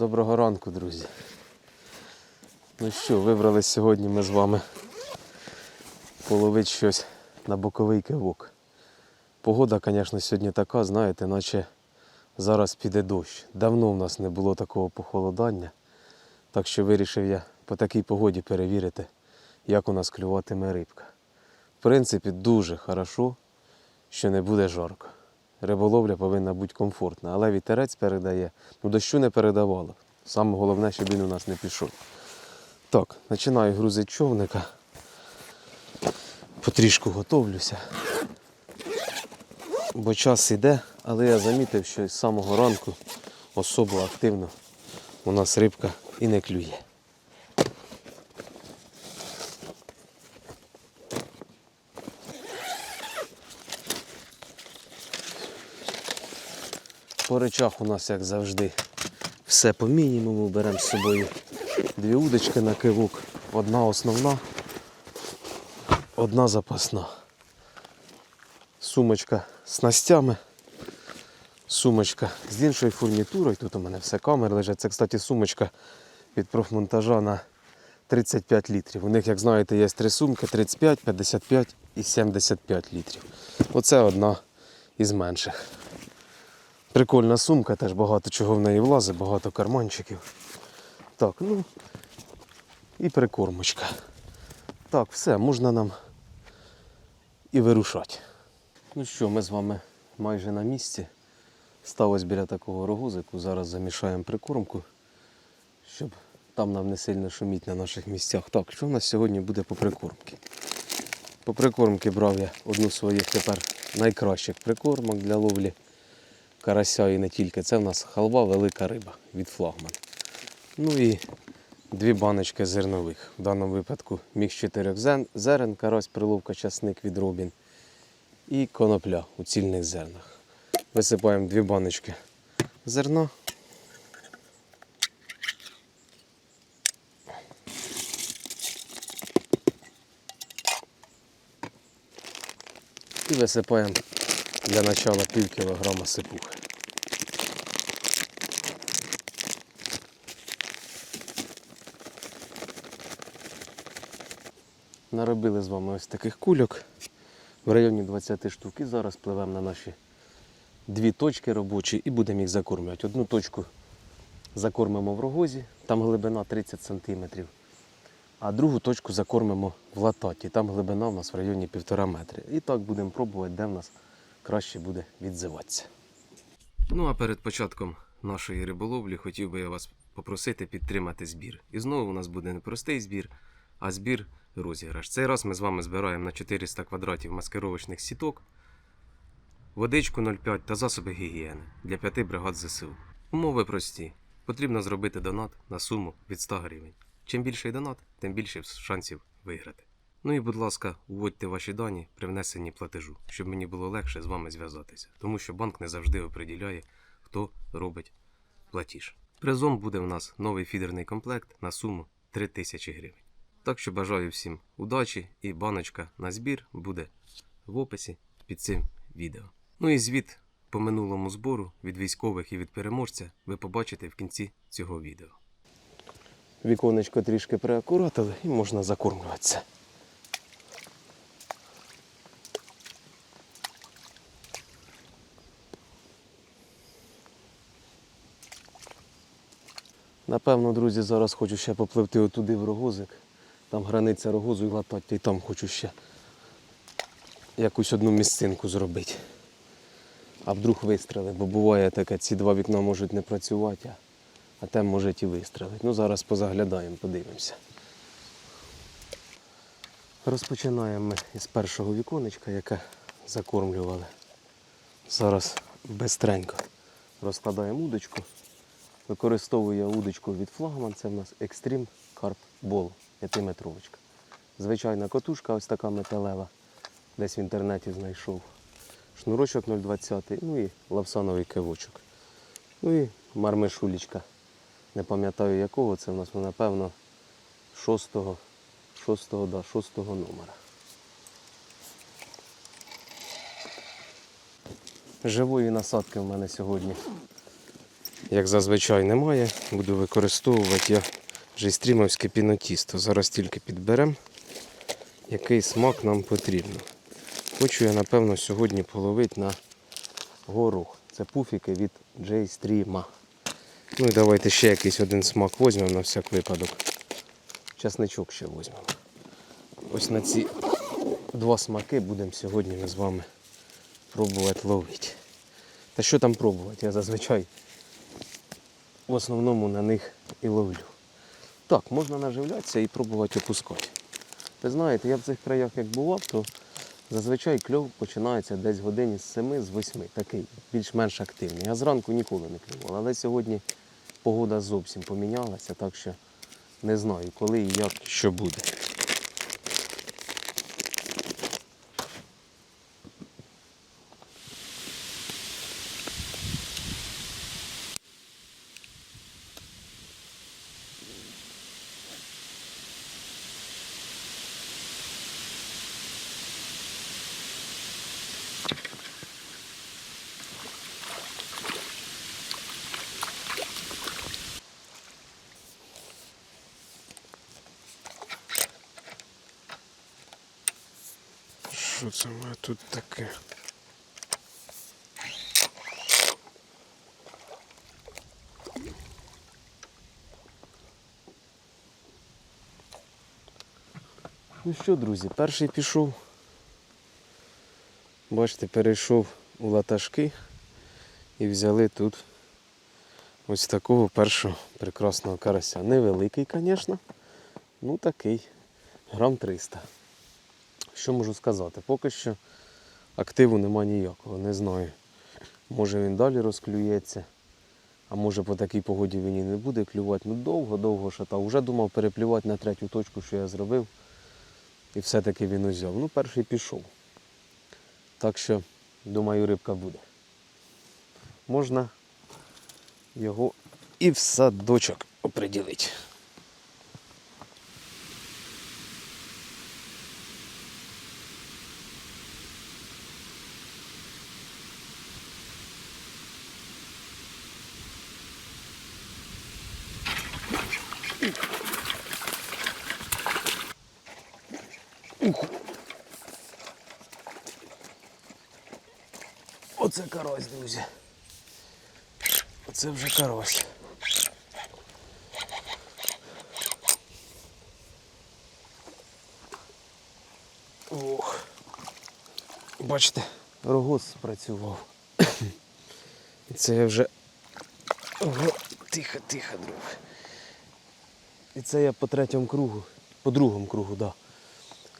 Доброго ранку, друзі. Ну що, вибрались сьогодні ми з вами половити щось на боковий кивок. Погода, звісно, сьогодні така, знаєте, наче зараз піде дощ. Давно в нас не було такого похолодання, так що вирішив я по такій погоді перевірити, як у нас клюватиме рибка. В принципі, дуже хорошо, що не буде жарко. Риболовля повинна бути комфортна, але вітерець передає. Ну, дощу не передавало. Саме головне, щоб він у нас не пішов. Так, починаю грузити човника. Потрішку готовлюся. Бо час іде, але я замітив, що з самого ранку особо активно у нас рибка і не клює. По речах у нас, як завжди, все по мінімуму. Беремо з собою дві удочки на кивок. Одна основна, одна запасна. Сумочка з снастями, сумочка з іншою фурнітурою. Тут у мене все камери лежать. Це, кстати, сумочка від профмонтажа на 35 літрів. У них, як знаєте, є три сумки 35, 55 і 75 літрів. Оце одна із менших. Прикольна сумка, теж багато чого в неї влазить, багато карманчиків. Так, ну і прикормочка. Так, все, можна нам і вирушати. Ну що, ми з вами майже на місці. Став ось біля такого рогозику. Зараз замішаємо прикормку, щоб там нам не сильно шуміть на наших місцях. Так, що в нас сьогодні буде по прикормці? По прикормки брав я одну своїх тепер найкращих прикормок для ловлі карася і не тільки. Це в нас халва велика риба від флагман. Ну і дві баночки зернових. В даному випадку міг з чотирьох зерен, карась, приловка, часник від робін і конопля у цільних зернах. Висипаємо дві баночки зерна. І висипаємо для начала пів кілограма сипухи. Наробили з вами ось таких кульок в районі 20 штук. І зараз пливемо на наші дві точки робочі і будемо їх закормлювати. Одну точку закормимо в рогозі, там глибина 30 см. А другу точку закормимо в лататі. Там глибина у нас в районі 1,5 метри. І так будемо пробувати, де в нас краще буде відзиватися. Ну а перед початком нашої риболовлі хотів би я вас попросити підтримати збір. І знову у нас буде не простий збір, а збір розіграш. Цей раз ми з вами збираємо на 400 квадратів маскировочних сіток, водичку 0,5 та засоби гігієни для п'яти бригад ЗСУ. Умови прості. Потрібно зробити донат на суму від 100 гривень. Чим більший донат, тим більше шансів виграти. Ну і, будь ласка, вводьте ваші дані при внесенні платежу, щоб мені було легше з вами зв'язатися, тому що банк не завжди оприділяє, хто робить платіж. Призом буде в нас новий фідерний комплект на суму 3000 гривень. Так що бажаю всім удачі і баночка на збір буде в описі під цим відео. Ну і звіт по минулому збору від військових і від переможця ви побачите в кінці цього відео. Віконечко трішки приакуратили і можна закормлюватися. Напевно, друзі, зараз хочу ще попливти отуди в рогозик. Там границя рогозу і латаття, і там хочу ще якусь одну місцинку зробити. А вдруг вистріли, бо буває таке, ці два вікна можуть не працювати, а, а там може і вистрілити. Ну зараз позаглядаємо, подивимося. Розпочинаємо ми із першого віконечка, яке закормлювали. Зараз бистренько розкладаємо удочку. Використовую я удочку від флагман, це в нас Extreme Carp Ball 5-метровочка. Звичайна котушка, ось така металева, десь в інтернеті знайшов. Шнурочок 0,20, ну і лавсановий кивочок. Ну і мармишулічка. Не пам'ятаю якого, це в нас, ну, напевно, 6-го, 6-го, да, 6-го номера. Живої насадки в мене сьогодні як зазвичай, немає. Буду використовувати я жейстрімовське пінотісто. Зараз тільки підберемо, який смак нам потрібно. Хочу я, напевно, сьогодні половити на горох. Це пуфіки від J-Stream. Ну і давайте ще якийсь один смак візьмемо на всяк випадок. Часничок ще візьмемо. Ось на ці два смаки будемо сьогодні ми з вами пробувати ловити. Та що там пробувати? Я зазвичай в основному на них і ловлю. Так, можна наживлятися і пробувати опускати. Ви знаєте, я в цих краях як бував, то зазвичай кльов починається десь годині з 7 з 8, такий більш-менш активний. Я зранку ніколи не клював, але сьогодні погода зовсім помінялася, так що не знаю, коли і як, що буде. Що це має тут таке? Ну що, друзі, перший пішов. Бачите, перейшов у латашки і взяли тут ось такого першого прекрасного карася. Невеликий, звісно, ну такий, грам 300. Що можу сказати? Поки що активу нема ніякого, не знаю. Може він далі розклюється, а може по такій погоді він і не буде клювати. Ну довго-довго шатав. Уже думав переплювати на третю точку, що я зробив. І все-таки він узяв. Ну, перший пішов. Так що, думаю, рибка буде. Можна його і в садочок оприділити. Оце карась, друзі. Оце вже карась. Ох. Бачите, рогоз спрацював. І це я вже. Ого, тихо, тихо, друг. І це я по третьому кругу, по другому кругу, так. Да.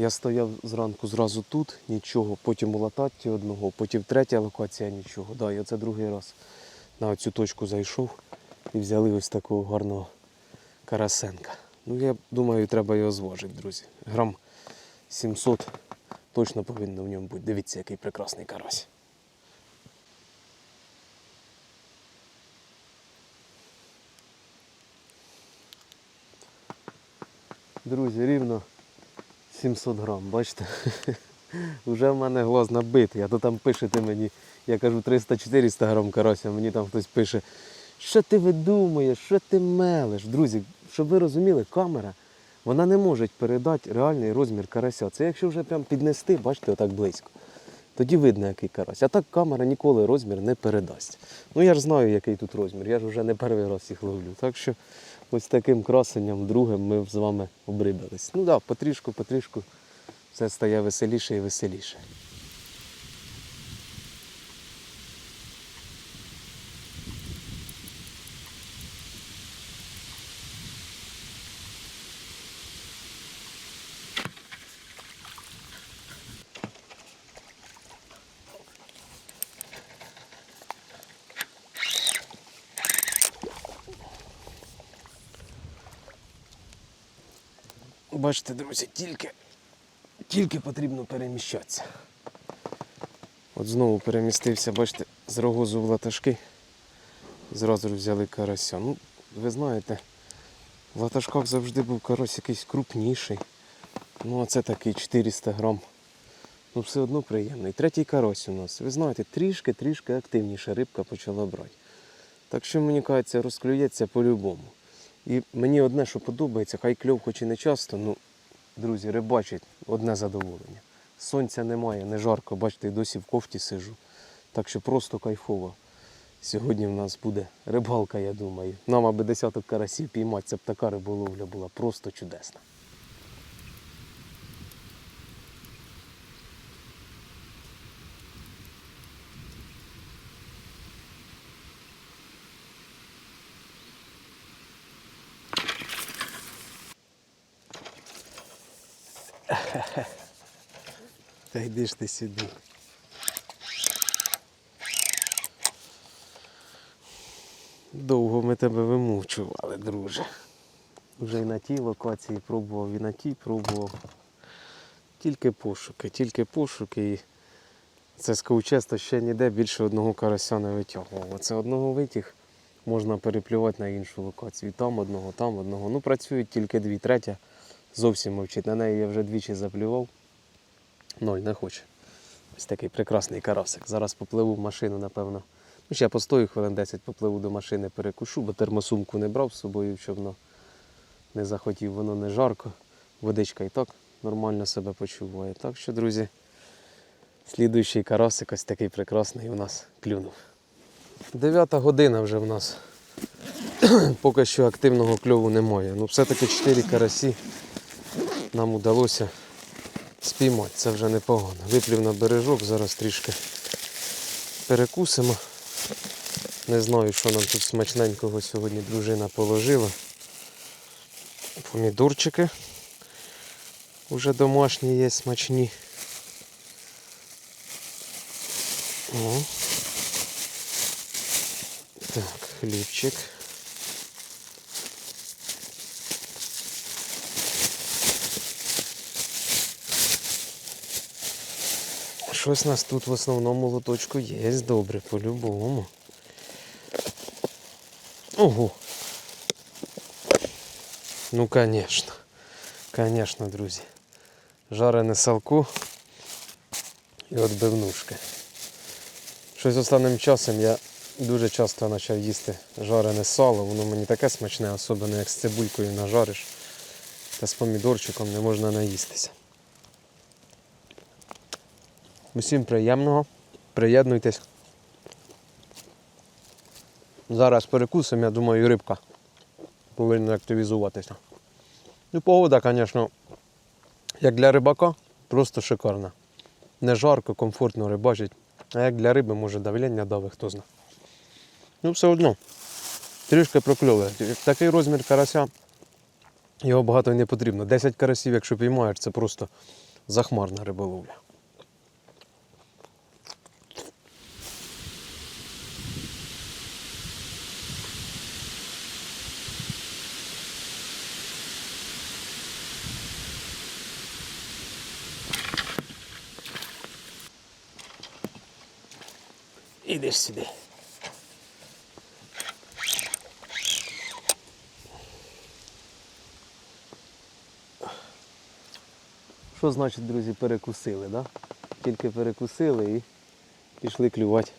Я стояв зранку зразу тут, нічого, потім у лататі одного, потім третя локація нічого. Да, я це другий раз на цю точку зайшов і взяли ось такого гарного карасенка. Ну я думаю, треба його зважити, друзі. Грам 700 точно повинно в ньому бути. Дивіться, який прекрасний карась. Друзі, рівно 700 грам, бачите? Вже в мене глаз набитий, а то там пишете мені, я кажу 300-400 грам карася, мені там хтось пише, що ти видумуєш, що ти мелеш. Друзі, щоб ви розуміли, камера вона не може передати реальний розмір карася. Це якщо вже прям піднести, бачите, отак близько. Тоді видно, який карась. А так камера ніколи розмір не передасть. Ну я ж знаю, який тут розмір, я ж вже не перший раз їх ловлю. Так що ось таким красенням другим ми з вами обрибились. Ну так, да, потрішку, потрішку все стає веселіше і веселіше. Бачите, друзі, тільки, тільки потрібно переміщатися. От знову перемістився, бачите, з рогозу в латашки. Зразу взяли карася. Ну, ви знаєте, в латашках завжди був карась якийсь крупніший. Ну, а це такий 400 грам. Ну, все одно приємний. Третій карась у нас. Ви знаєте, трішки-трішки активніша рибка почала брати. Так що мені кажеться, розклюється по-любому. І мені одне, що подобається, хай кльов хоч і не часто, ну, друзі, рибачить одне задоволення. Сонця немає, не жарко, бачите, досі в кофті сижу. Так що просто кайфово. Сьогодні в нас буде рибалка, я думаю. Нам аби десяток карасів піймати, це б така риболовля була просто чудесна. Йди ж ти сюди. Довго ми тебе вимучували, друже. Вже і на тій локації пробував, і на тій пробував. Тільки пошуки, тільки пошуки. І це скажу чесно, ще ніде більше одного карася не витягував. Оце одного витяг можна переплювати на іншу локацію. Там одного, там одного. Ну працюють тільки дві, третя зовсім мовчить. На неї я вже двічі заплював. Ноль не хоче. Ось такий прекрасний карасик. Зараз попливу в машину, напевно. Ну, ще постою хвилин 10 попливу до машини, перекушу, бо термосумку не брав з собою, щоб воно не захотів, воно не жарко. Водичка і так нормально себе почуває. Так що, друзі, слідуючий карасик ось такий прекрасний у нас клюнув. Дев'ята година вже в нас. Поки що активного кльову немає. Ну, все-таки 4 карасі нам удалося спіймати. Це вже непогано. Виплів на бережок, зараз трішки перекусимо. Не знаю, що нам тут смачненького сьогодні дружина положила. Помідорчики. Уже домашні є смачні. О. Так, хлібчик. Щось у нас тут в основному лоточку є добре, по-любому. Ого. Ну, конечно. Конечно, друзі. Жарене салко і отбивнушки. Щось останнім часом я дуже часто почав їсти жарене сало. Воно мені таке смачне, особливо як з цибулькою нажариш. Та з помідорчиком не можна наїстися. Усім приємного. Приєднуйтесь. Зараз перекусимо, я думаю, рибка повинна активізуватися. Ну, погода, звісно, як для рибака, просто шикарна. Не жарко, комфортно рибачить. А як для риби, може давлення дави, хто знає. Ну, все одно. Трішки прокльовує. Такий розмір карася, його багато не потрібно. 10 карасів, якщо піймаєш, це просто захмарна риболовля. Ідеш сюди. Що значить, друзі, перекусили, да? Тільки перекусили і пішли клювати.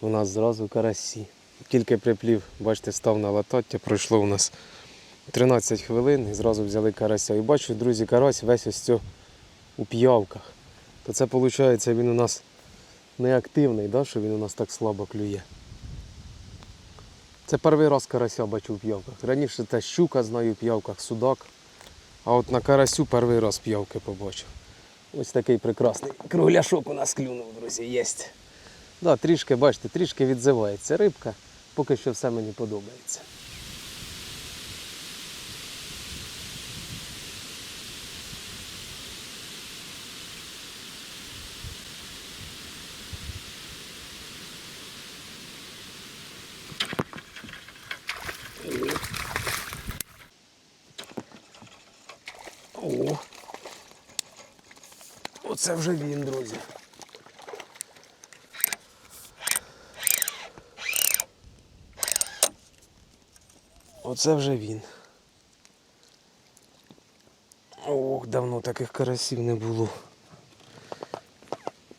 У нас зразу карасі. Тільки приплів, бачите, став на латаття, пройшло у нас 13 хвилин і зразу взяли карася. І бачу, друзі, карась весь ось цьо у п'явках. То це виходить, він у нас неактивний, да, що він у нас так слабо клює. Це перший раз карася бачу в п'явках. Раніше це щука знаю в п'явках, судак. А от на карасю перший раз п'явки побачив. Ось такий прекрасний кругляшок у нас клюнув, друзі, є. Да, трішки, бачите, трішки відзивається рибка. Поки що все мені подобається. О! Оце вже він, друзі. Оце вже він. Ох, давно таких карасів не було.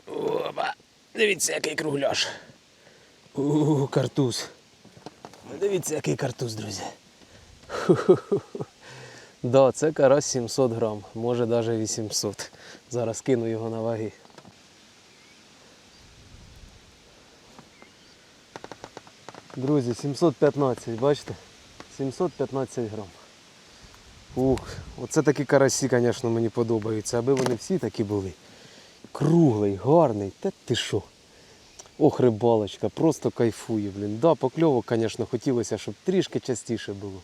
Опа! Дивіться, який кругляш. У, картуз. Дивіться, який картуз, друзі. Ху-ху-ху. Да, це карась 700 грам, може навіть 800. Зараз кину його на ваги. Друзі, 715, бачите? 715 грам. Ух, оце такі карасі, звісно, мені подобаються, аби вони всі такі були. Круглий, гарний, та ти що? Ох, рибалочка, просто кайфую, блін. Да, покльовок, звісно, хотілося, щоб трішки частіше було.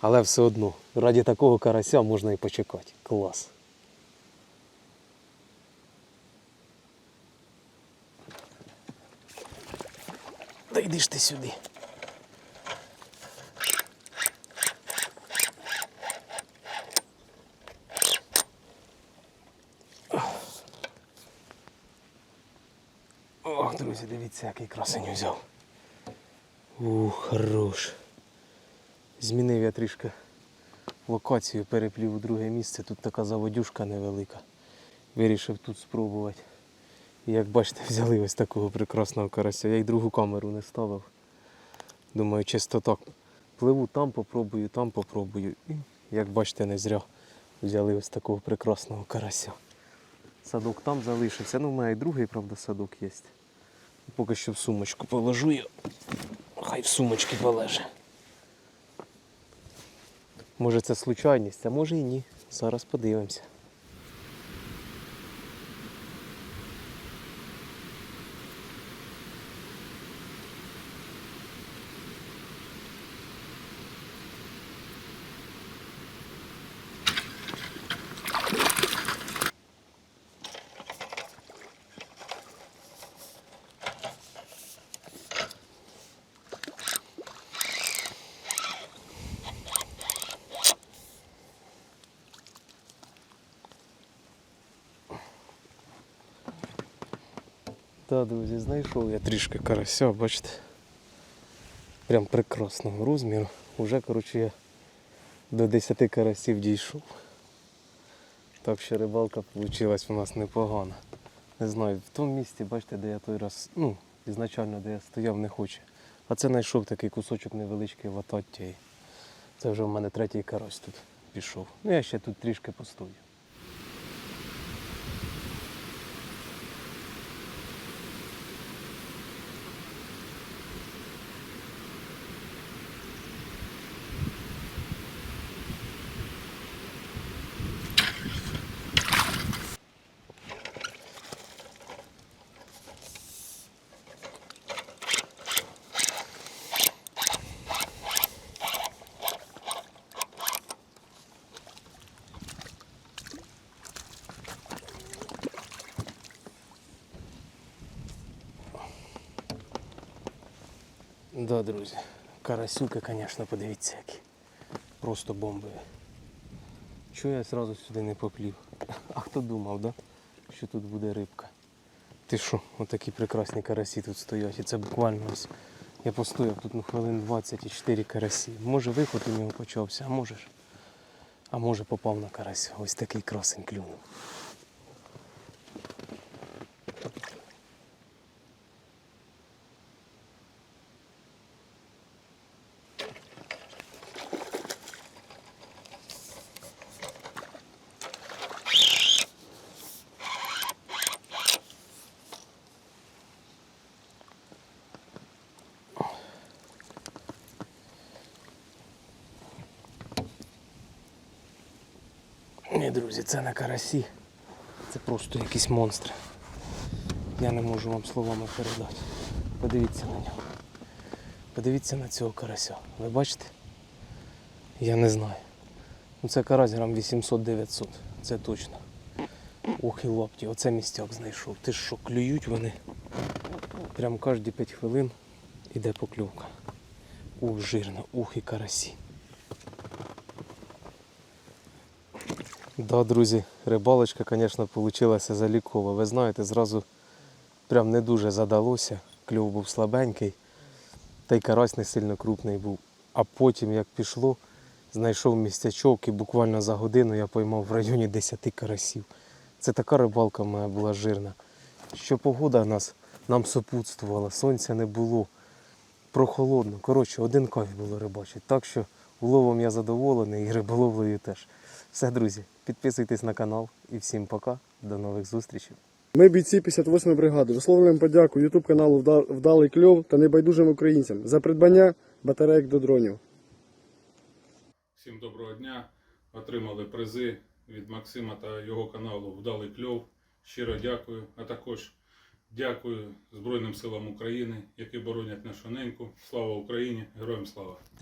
Але все одно, раді такого карася можна і почекати. Клас. Да йди ж ти сюди. Ох, друзі, дивіться, який красень взяв. Ух, хорош. Змінив я трішки локацію, переплів у друге місце. Тут така заводюшка невелика. Вирішив тут спробувати. І як бачите, взяли ось такого прекрасного карася. Я й другу камеру не ставив. Думаю, чисто так. Пливу там попробую, там попробую. І, як бачите, не зря взяли ось такого прекрасного карася. Садок там залишився. Ну, в мене і другий, правда, садок є. Поки що в сумочку положу його. Хай в сумочці полеже. Може це случайність, а може і ні. Зараз подивимося. Так, друзі, знайшов я трішки карася, бачите. Прям прекрасного розміру. Уже, коротше, я до 10 карасів дійшов. Так що рибалка вийшла у нас непогана. Не знаю, в тому місці, бачите, де я той раз, ну, ізначально, де я стояв, не хоче. А це знайшов такий кусочок невеличкий ватаття. Це вже в мене третій карась тут пішов. Ну я ще тут трішки постою. Да, друзі, карасюки, звісно, подивіться які. Просто бомбові. Чого я одразу сюди не поплів? А хто думав, да? що тут буде рибка? Ти що, отакі прекрасні карасі тут стоять. І це буквально ось. Я постояв тут ну, хвилин 20 і 4 карасі. Може виход у нього почався, а може ж. А може попав на карась. Ось такий красень клюнув. Ні, друзі, це не карасі. Це просто якісь монстри. Я не можу вам словами передати. Подивіться на нього. Подивіться на цього карася. Ви бачите? Я не знаю. Ну це карась грам 800-900, це точно. Ох і лапті, оце містяк знайшов. Ти що, клюють вони? Прям кожні 5 хвилин іде покльовка. Ух, жирно, ух і карасі. Да, друзі, рибалочка, звісно, вийшла залікова. Ви знаєте, зразу прям не дуже задалося. Кльов був слабенький, та й карась не сильно крупний був. А потім, як пішло, знайшов містячок і буквально за годину я поймав в районі 10 карасів. Це така рибалка мене була жирна. Що погода нас нам супутствувала, сонця не було. прохолодно. Коротше, один кайф було рибачити. Так що уловом я задоволений і риболовлею теж. Все, друзі, підписуйтесь на канал і всім пока. До нових зустрічей. Ми бійці 58-ї бригади. Висловлюємо подяку YouTube каналу Вдалий кльов та небайдужим українцям за придбання батарейок до дронів. Всім доброго дня. Отримали призи від Максима та його каналу Вдалий кльов. Щиро дякую. А також дякую Збройним силам України, які боронять нашу неньку. Слава Україні! Героям слава!